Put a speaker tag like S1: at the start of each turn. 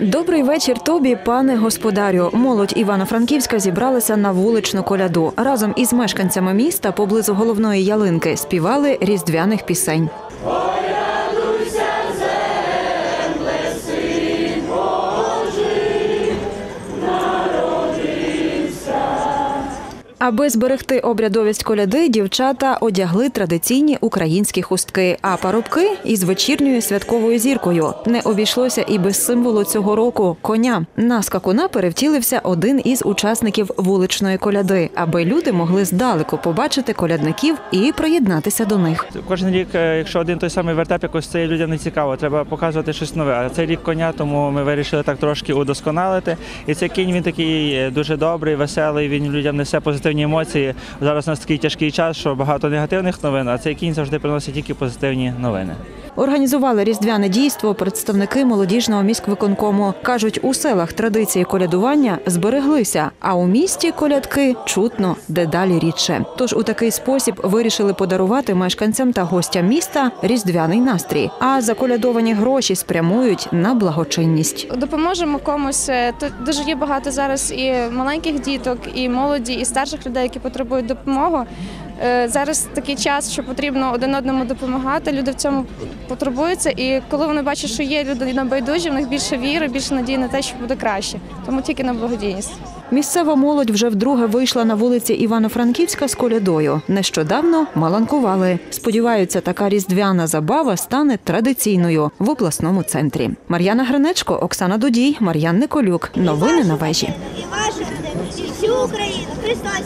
S1: Добрий вечір тобі, пане господарю. Молодь Івано-Франківська зібралася на вуличну коляду. Разом із мешканцями міста поблизу головної ялинки співали різдвяних пісень. Аби зберегти обрядовість коляди, дівчата одягли традиційні українські хустки, а парубки із вечірньою святковою зіркою. Не обійшлося і без символу цього року коня. На скакуна перевтілився один із учасників вуличної коляди, аби люди могли здалеку побачити колядників і приєднатися до них.
S2: Кожен рік, е, якщо один той самий вертеп, якось це людям не цікаво, треба показувати щось нове. А цей рік коня, тому ми вирішили так трошки удосконалити. І цей кінь він такий е, дуже добрий, веселий. Він людям несе позитивні емоції. Зараз у нас такий тяжкий час, що багато негативних новин, а цей кінь завжди приносить тільки позитивні новини.
S1: Організували різдвяне дійство представники молодіжного міськвиконкому. кажуть, у селах традиції колядування збереглися, а у місті колядки чутно дедалі рідше. Тож у такий спосіб вирішили подарувати мешканцям та гостям міста різдвяний настрій. А заколядовані гроші спрямують на благочинність.
S3: допоможемо комусь. Е, Тут дуже є багато зараз і маленьких діток, і молоді, і старших людей, які потребують допомоги. Е, Зараз такий час, що потрібно один одному допомагати. Люди в цьому потребуються. І коли вони бачать, що є люди на байдужі, в них більше віри, більше надії на те, що буде краще. Тому тільки на благодійність.
S1: Місцева молодь вже вдруге вийшла на вулиці Івано-Франківська з колядою. Нещодавно маланкували. Сподіваються, така різдвяна забава стане традиційною в обласному центрі. Мар'яна Гринечко, Оксана Дудій, Мар'ян Николюк. Новини на вежі.
S4: і всю Україну. Христос.